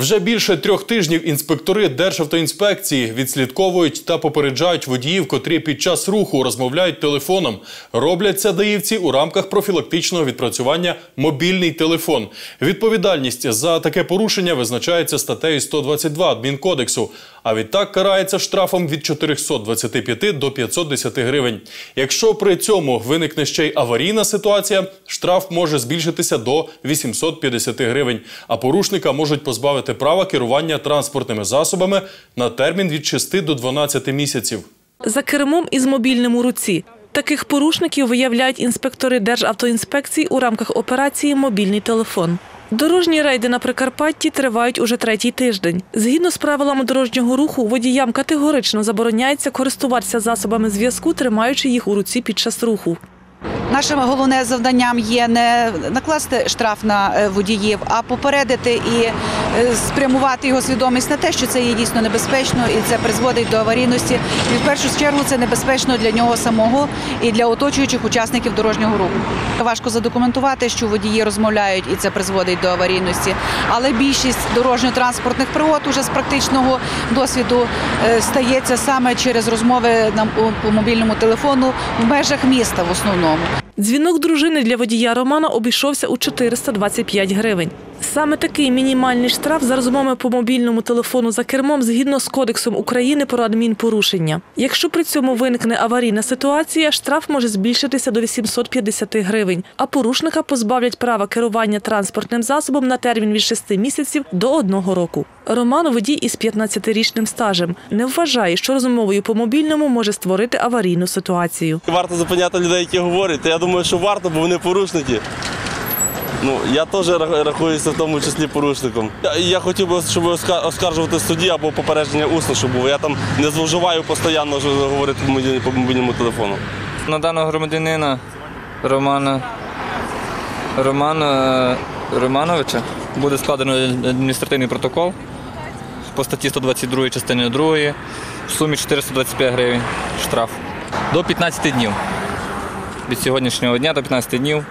Вже більше трьох тижнів інспектори Державтоінспекції відслідковують та попереджають водіїв, котрі під час руху розмовляють телефоном. Роблять це даївці у рамках профілактичного відпрацювання мобільний телефон. Відповідальність за таке порушення визначається статтею 122 адмінкодексу. А відтак карається штрафом від 425 до 510 гривень. Якщо при цьому виникне ще й аварійна ситуація, штраф може збільшитися до 850 гривень, а порушника можуть позбавити права керування транспортними засобами на термін від 6 до 12 місяців. За кермом із мобільним у руці. Таких порушників виявляють інспектори Державтоінспекції у рамках операції Мобільний телефон. Дорожні рейди на Прикарпатті тривають уже третій тиждень. Згідно з правилами дорожнього руху, водіям категорично забороняється користуватися засобами зв'язку, тримаючи їх у руці під час руху. Нашим головне завданням є не накласти штраф на е, водіїв, а попередити і е, спрямувати його свідомість на те, що це є дійсно небезпечно і це призводить до аварійності. І в першу чергу це небезпечно для нього самого і для оточуючих учасників дорожнього руху. Важко задокументувати, що водії розмовляють і це призводить до аварійності. Але більшість дорожньо-транспортних пригод уже з практичного досвіду е, стається саме через розмови по мобільному телефону в межах міста в основному. Дзвінок дружини для водія Романа обійшовся у 425 гривень. Саме такий мінімальний штраф за розмови по мобільному телефону за кермом згідно з Кодексом України про адмінпорушення. Якщо при цьому виникне аварійна ситуація, штраф може збільшитися до 850 гривень, а порушника позбавлять права керування транспортним засобом на термін від 6 місяців до 1 року. Роман водій із 15-річним стажем не вважає, що розмовою по мобільному може створити аварійну ситуацію. Варто зупиняти людей, які говорять. Я думаю, що варто, бо вони порушники. Ну, я теж рахуюся в тому числі порушником. Я, я хотів би, щоб оска- оскаржувати в суді або попередження усно, щоб було. Я там не зловживаю постійно говорити по мобільному телефону. На даного громадянина Романа Романа Романовича буде складено адміністративний протокол по статті 122 частини 2 в сумі 425 гривень штраф до 15 днів. Від сьогоднішнього дня до 15 днів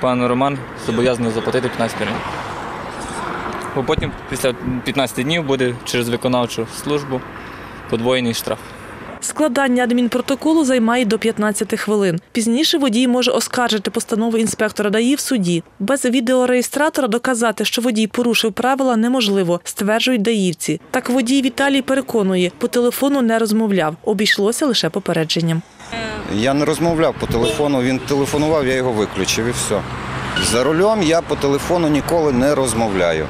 пан Роман зобов'язаний заплатити 15 гривень. Бо потім, після 15 днів, буде через виконавчу службу подвоєний штраф. Складання адмінпротоколу займає до 15 хвилин. Пізніше водій може оскаржити постанову інспектора ДАІ в суді. Без відеореєстратора доказати, що водій порушив правила, неможливо, стверджують даївці. Так водій Віталій переконує, по телефону не розмовляв, обійшлося лише попередженням. Я не розмовляв по телефону, він телефонував, я його виключив і все. За рулем я по телефону ніколи не розмовляю.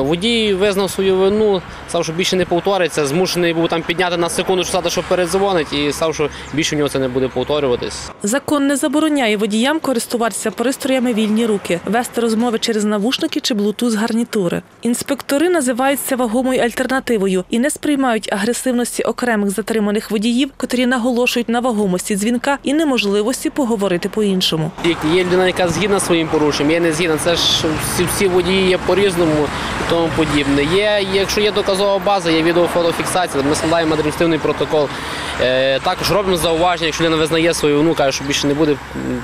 Водій визнав свою вину, сказав, що більше не повториться, змушений був там підняти на секунду, сказати, що передзвонить, і сказав, що більше у нього це не буде повторюватись. Закон не забороняє водіям користуватися пристроями вільні руки, вести розмови через навушники чи блутуз гарнітури. Інспектори називають це вагомою альтернативою і не сприймають агресивності окремих затриманих водіїв, котрі наголошують на вагомості дзвінка і неможливості поговорити по-іншому. Є людина, яка згідна своїм порушенням, є не згідна. Це ж всі, всі водії є по-різному і тому подібне. Є, якщо є доказова база, є відеофотофіксація, ми складаємо адміністративний протокол. Е, також робимо зауваження, якщо людина визнає свою вину, каже, що більше не буде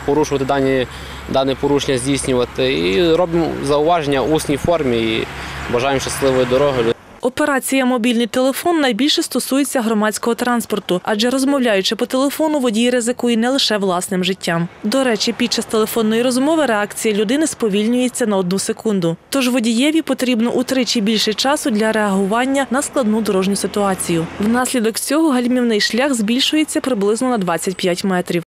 порушувати дані, дане порушення, здійснювати. І робимо зауваження у усній формі і бажаємо щасливої дороги. Операція Мобільний телефон найбільше стосується громадського транспорту, адже розмовляючи по телефону, водій ризикує не лише власним життям. До речі, під час телефонної розмови реакція людини сповільнюється на одну секунду. Тож водієві потрібно утричі більше часу для реагування на складну дорожню ситуацію. Внаслідок цього гальмівний шлях збільшується приблизно на 25 метрів.